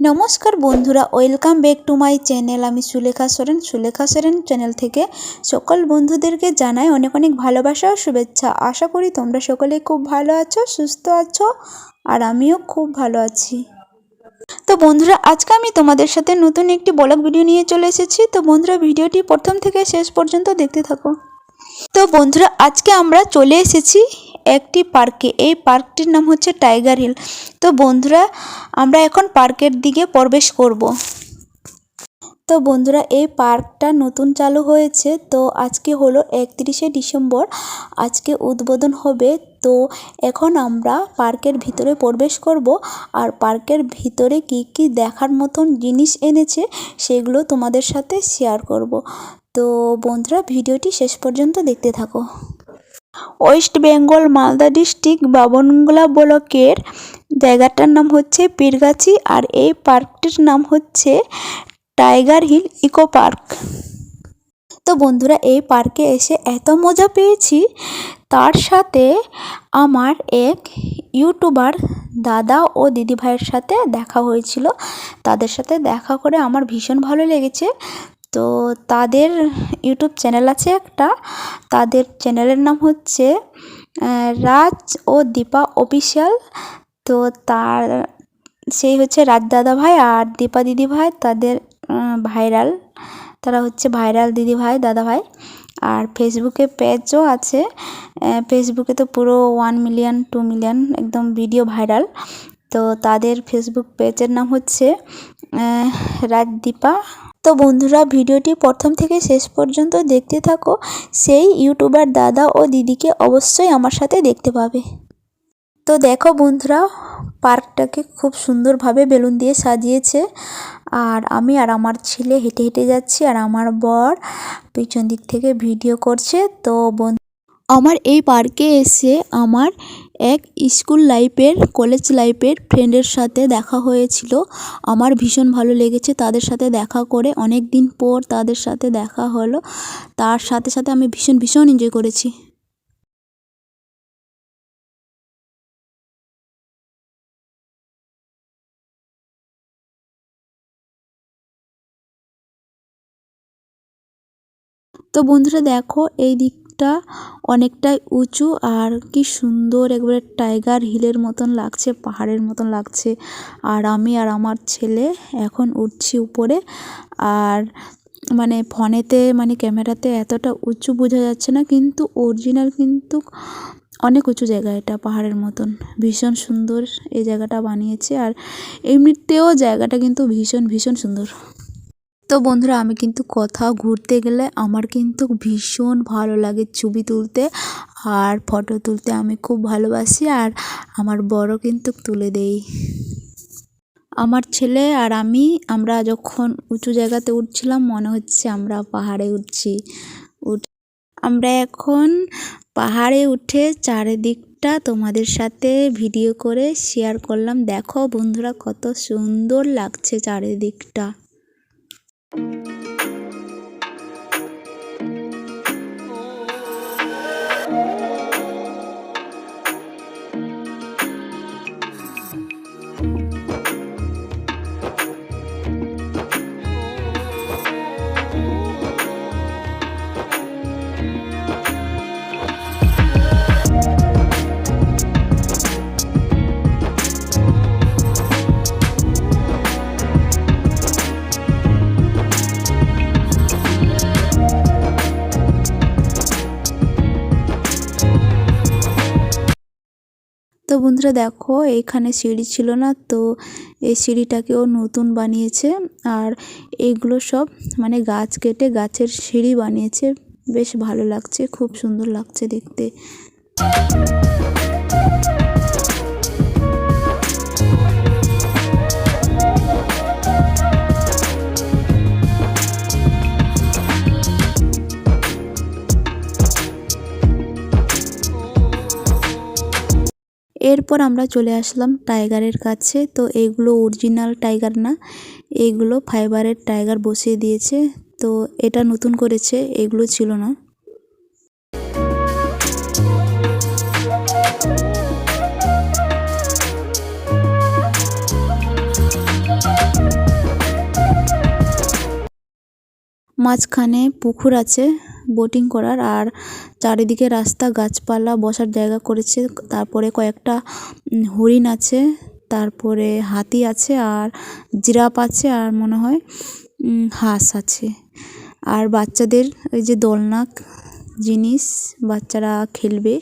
নমস্কার বন্ধুরা, welcome back to my channel. আমি সুলেখা সোরেন। সুলেখা সোরেন চ্যানেল থেকে সকল বন্ধুদেরকে জানাই অনেক অনেক ভালোবাসা ও শুভেচ্ছা। আশা করি তোমরা সকলে খুব ভালো আছো, সুস্থ আছো, আর আমিও খুব ভালো আছি। তো বন্ধুরা, আজকে আমি তোমাদের সাথে নতুন একটি ব্লগ ভিডিও নিয়ে চলে এসেছি। তো বন্ধুরা, ভিডিওটি প্রথম থেকে শেষ পর্যন্ত দেখতে থাকো। তো বন্ধুরা, আজকে আমরা চলে এসেছি একটি পার্কে, এই পার্কটির নাম হচ্ছে টাইগার হিল। তো বন্ধুরা, আমরা এখন পার্কের দিকে প্রবেশ করব। তো বন্ধুরা, এই পার্কটা নতুন চালু হয়েছে। তো আজকে হলো একত্রিশে ডিসেম্বর। আজকে উদ্বোধন হবে। তো এখন আমরা পার্কের ভিতরে প্রবেশ করব। আর পার্কের ভিতরে কি কি দেখার মতন জিনিস এনেছে, সেগুলো তোমাদের সাথে শেয়ার করব। তো বন্ধুরা, ভিডিওটি শেষ পর্যন্ত দেখতে থাকো। West Bengal Malda district Babangola ব্লকের জায়গাটার নাম হচ্ছে পীরগাছি আর এই পার্কটির নাম হচ্ছে টাইগার হিল ইকো পার্ক। তো বন্ধুরা, এই পার্কে এসে এত মজা পেয়েছি, তার সাথে আমার এক ইউটিউবার দাদা ও দিদি ভাইয়ের সাথে দেখা হয়েছিল। তাদের সাথে দেখা করে আমার ভীষণ ভালো লেগেছে। তো তাদের ইউটিউব চ্যানেল আছে একটা। তাদের চ্যানেলের নাম হচ্ছে রাজ ও দীপা অফিসিয়াল তো তার, সেই হচ্ছে রাজ দাদা ভাই আর দীপা দিদি ভাই, তাদের ভাইরাল। তারা হচ্ছে ভাইরাল দিদি ভাই, দাদা ভাই। আর ফেসবুকে পেজও আছে। ফেসবুকে তো পুরো ওয়ান মিলিয়ন টু মিলিয়ন একদম ভিডিও ভাইরাল তো তাদের ফেসবুক পেজের নাম হচ্ছে রাজদীপা তো বন্ধুরা, ভিডিওটি প্রথম থেকে শেষ পর্যন্ত দেখতে থাকো। সেই ইউটিউবার দাদা ও দিদিকে অবশ্যই আমার সাথে দেখতে পাবে। তো দেখো বন্ধুরা, পার্কটাকে খুব সুন্দরভাবে বেলুন দিয়ে সাজিয়েছে। আর আমি আর আমার ছেলে হেঁটে হেঁটে যাচ্ছি আর আমার বর পিছন দিক থেকে ভিডিও করছে। তো আমার এই পার্কে এসে আমার এক স্কুল লাইফের, কলেজ লাইফের ফ্রেন্ডের সাথে দেখা হয়েছিল। আমার ভীষণ ভালো লেগেছে তাদের সাথে দেখা করে। অনেক দিন পর তাদের সাথে দেখা হলো। তার সাথে সাথে আমি ভীষণ ভীষণ এনজয় করেছি। তো বন্ধুরা দেখো, এই দিকটা অনেকটাই উঁচু আর কি সুন্দর, একবারে টাইগার হিলের মতন লাগছে, পাহাড়ের মতন লাগছে। আর আমি আর আমার ছেলে এখন উঠছি উপরে আর মানে ফোনেতে মানে ক্যামেরাতে এতটা উঁচু বোঝা যাচ্ছে না, কিন্তু অরিজিনাল কিন্তু অনেক উঁচু জায়গা এটা, পাহাড়ের মতন। ভীষণ সুন্দর এই জায়গাটা বানিয়েছে আর এমনিতেও জায়গাটা কিন্তু ভীষণ ভীষণ সুন্দর। তো বন্ধুরা, আমি কিন্তু কোথাও ঘুরতে গেলে আমার কিন্তু ভীষণ ভালো লাগে ছবি তুলতে আর ফটো তুলতে। আমি খুব ভালোবাসি আর আমার বড় কিন্তু তুলে দেই। আমার ছেলে আর আমি, আমরা যখন উঁচু জায়গাতে উঠছিলাম, মনে হচ্ছে আমরা পাহাড়ে উঠছি। উঠ আমরা এখন পাহাড়ে উঠে চারিদিকটা তোমাদের সাথে ভিডিও করে শেয়ার করলাম। দেখো বন্ধুরা, কত সুন্দর লাগছে চারিদিকটা। তো বন্ধুরা দেখো, এখানে সিঁড়ি ছিল না, তো এই সিঁড়িটাকেও নতুন বানিয়েছে আর এগুলো সব মানে গাছ কেটে গাছের সিঁড়ি বানিয়েছে। বেশ ভালো লাগছে, খুব সুন্দর লাগছে দেখতে। এরপর আমরা চলে আসলাম টাইগারের কাছে। তো এইগুলো অরিজিনাল টাইগার না এইগুলো ফাইবারের টাইগার বসিয়ে দিয়েছে। তো এটা নতুন করেছে, এগুলো ছিল না। মাঝখানে পুকুর আছে বোটিং করার, আর চারিদিকে রাস্তা, গাছপালা বসার জায়গা করেছে। তারপরে কয়েকটা হরিণ আছে, তারপরে হাতি আছে, আর জিরাফ আছে, আর মনে হয় হাঁস আছে। আর বাচ্চাদের ওই যে দোলনাক জিনিস বাচ্চারা খেলবে,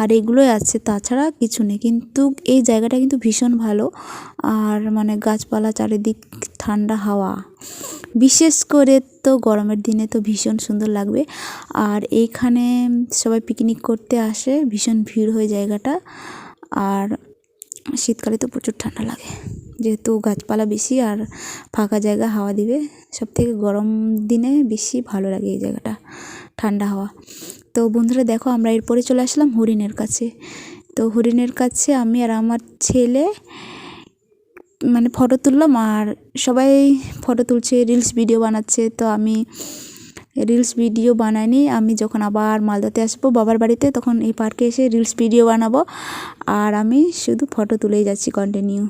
আর এগুলোই আছে। তাছাড়া কিছু নেই, কিন্তু এই জায়গাটা কিন্তু ভীষণ ভালো। আর মানে গাছপালা চারিদিক ঠান্ডা হাওয়া। বিশেষ করে তো গরমের দিনে তো ভীষণ সুন্দর লাগবে। আর এইখানে সবাই পিকনিক করতে আসে, ভীষণ ভিড় হয় জায়গাটা। আর শীতকালে তো প্রচুর ঠান্ডা লাগে, যেহেতু গাছপালা বেশি আর ফাঁকা জায়গা হাওয়া দিবে সব থেকে গরম দিনে বেশি ভালো লাগে এই জায়গাটা, ঠান্ডা হাওয়া। তো বন্ধুরা দেখো, আমরা এরপরে চলে আসলাম হরিণের কাছে। তো হরিণের কাছে আমি আর আমার ছেলে মানে ফটো তুললাম আর সবাই ফটো তুলছে রিলস ভিডিও বানাচ্ছে। তো আমি রিলস ভিডিও বানাইনি। আমি যখন আবার মালদাতে আসব, বাবার বাড়িতে, তখন এই পার্কে এসে রিলস ভিডিও বানাবো। আর আমি শুধু ফটো তুলেই যাচ্ছি কন্টিনিউ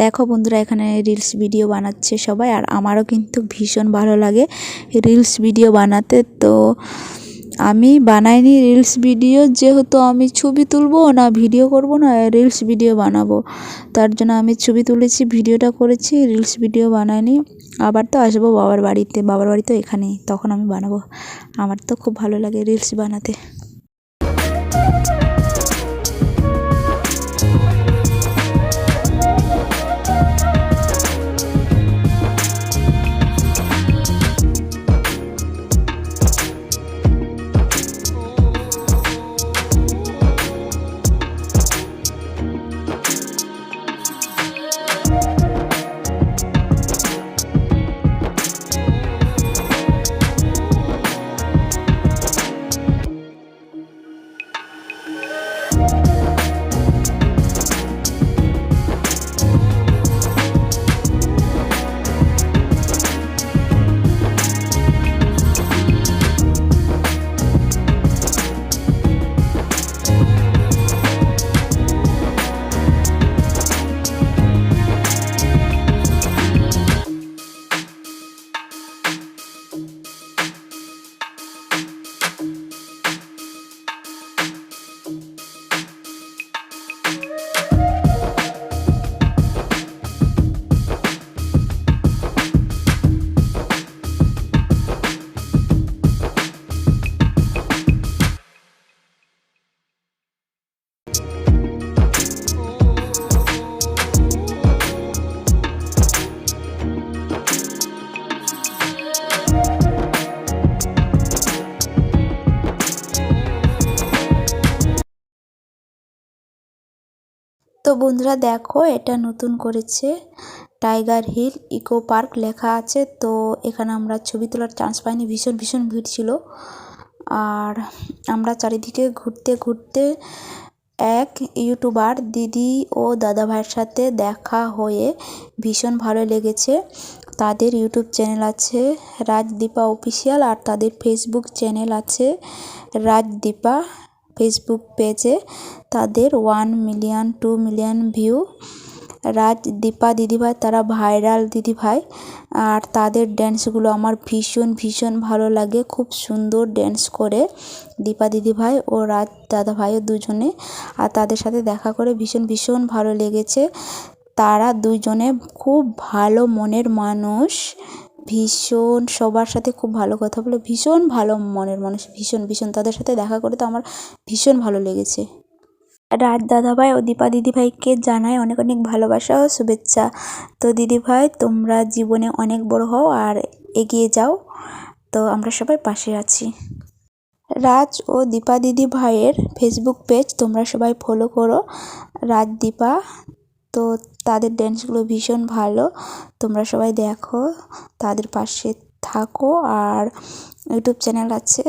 দেখো বন্ধুরা, এখানে রিলস ভিডিও বানাচ্ছে সবাই, আর আমারও কিন্তু ভীষণ ভালো লাগে রিলস ভিডিও বানাতে। তো আমি বানাইনি রিলস ভিডিও যেহেতু আমি ছবি তুলবো না ভিডিও করব না রিলস ভিডিও বানাবো। তার জন্য আমি ছবি তুলেছি ভিডিওটা করেছি রিলস ভিডিও বানাইনি। আবার তো আসব বাবার বাড়িতে, বাবার বাড়ি তো এখানেই, তখন আমি বানাবো। আমার তো খুব ভালো লাগে রিলস বানাতে। তো বন্ধুরা দেখো, এটা নতুন করেছে টাইগার হিল ইকো পার্ক লেখা আছে। তো এখানে আমরা ছবি তোলার চান্স পাইনি, ভীষণ ভীষণ ভিড় ছিল। আর আমরা চারিদিকে ঘুরতে ঘুরতে এক ইউটিউবার দিদি ও দাদা ভাইয়ের সাথে দেখা হয়ে ভীষণ ভালো লেগেছে। তাদের ইউটিউব চ্যানেল আছে রাজদীপা অফিসিয়াল আর তাদের ফেসবুক চ্যানেল আছে রাজদীপা ফেসবুক পেজে তাদের one million two million view Rajdipa দিদিভাই, তারা ভাইরাল দিদিভাই। আর তাদের ড্যান্সগুলো আমার ভীষণ ভীষণ ভালো লাগে। খুব সুন্দর ড্যান্স করে দীপা দিদিভাই ও রাজ দাদাভাইও দুজনে। আর তাদের সাথে দেখা করে ভীষণ ভীষণ ভালো লেগেছে। তারা দুজনে খুব ভালো মনের মানুষ। ভীষণ সবার সাথে খুব ভালো কথা বলে, ভীষণ ভালো মনের মানুষ, ভীষণ ভীষণ তাদের সাথে দেখা করে তো আমার ভীষণ ভালো লেগেছে। রাজ দাদাভাই ও দীপা দিদিভাইকে জানাই অনেক অনেক ভালোবাসা ও শুভেচ্ছা। তো দিদিভাই, তোমরা জীবনে অনেক বড় হও আর এগিয়ে যাও। তো আমরা সবাই পাশে আছি। রাজ ও দীপা দিদি ভাইয়ের ফেসবুক পেজ তোমরা সবাই ফলো করো। রাজ দীপা তো তাদের ড্যান্সগুলো ভীষণ ভালো। তোমরা সবাই দেখো, তাদের পাশে থাকো। আর ইউটিউব চ্যানেল আছে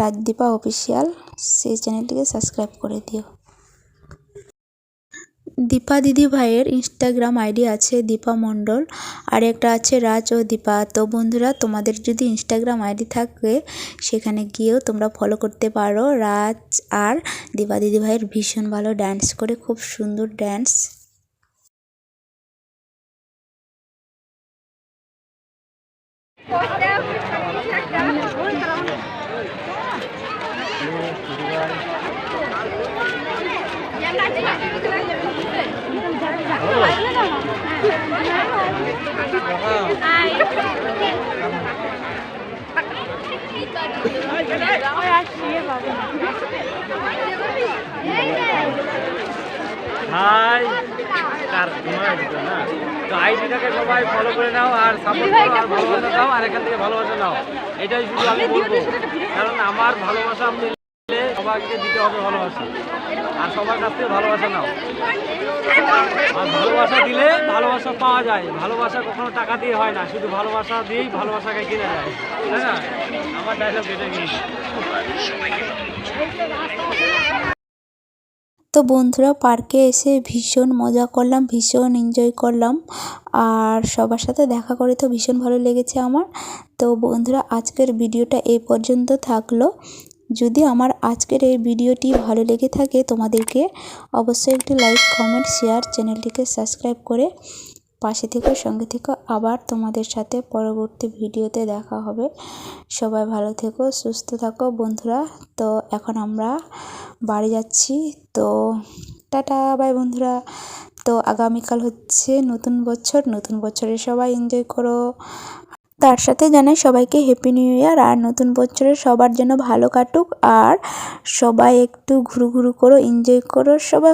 রাজদীপা অফিসিয়াল সেই চ্যানেলটিকে সাবস্ক্রাইব করে দিও। দীপা দিদি ভাইয়ের ইনস্টাগ্রাম আইডি আছে দীপা মণ্ডল, আর একটা আছে রাজ ও দীপা। তো বন্ধুরা, তোমাদের যদি ইনস্টাগ্রাম আইডি থাকে, সেখানে গিয়েও তোমরা ফলো করতে পারো। রাজ আর দীপা দিদি ভাইয়ের ভীষণ ভালো ড্যান্স করে, খুব সুন্দর ড্যান্স হাই কার তোমার না তো আইডিটাকে সবাই ফলো করে নাও আর সাপোর্ট করো আর ভালোবাসা দাও আর এখান থেকে ভালোবাসা নাও। এটাই শুধু আমি বলব। কারণ আমার ভালোবাসা মিললে সবাইকে দিতে হবে ভালোবাসা। আর সবার কাছ থেকে ভালোবাসা নাও। আর ভালোবাসা দিলে ভালোবাসা পাওয়া যায়। ভালোবাসা কখনো টাকা দিয়ে হয় না। শুধু ভালোবাসা দিয়েই ভালোবাসাকে কিনে যায় তাই না? আমার ডায়লগ কিন্তু তো বন্ধুরা, পার্কে এসে ভীষণ মজা করলাম, ভীষণ এনজয় করলাম। আর সবার সাথে দেখা করে তো ভীষণ ভালো লেগেছে আমার। তো বন্ধুরা, আজকের ভিডিওটা এই পর্যন্ত থাকল। যদি আমার আজকের এই ভিডিওটি ভালো লেগে থাকে তোমাদেরকে, অবশ্যই একটি লাইক কমেন্ট শেয়ার চ্যানেলটিকে সাবস্ক্রাইব করে পাশে থেকে, সঙ্গে থেকে। আবার তোমাদের সাথে পরবর্তী ভিডিওতে দেখা হবে। সবাই ভালো থেকো, সুস্থ থাকো বন্ধুরা। তো এখন আমরা বাড়ি যাচ্ছি। তো টাটা, বাই বন্ধুরা। তো আগামীকাল হচ্ছে নতুন বছর, নতুন বছরে সবাই এনজয় করো। তার সাথে জানাই সবাইকে হ্যাপি নিউ ইয়ার আর নতুন বছরে সবার যেন ভালো কাটুক, আর সবাই একটু ঘুরু ঘুরু করো এনজয় করো, সবাই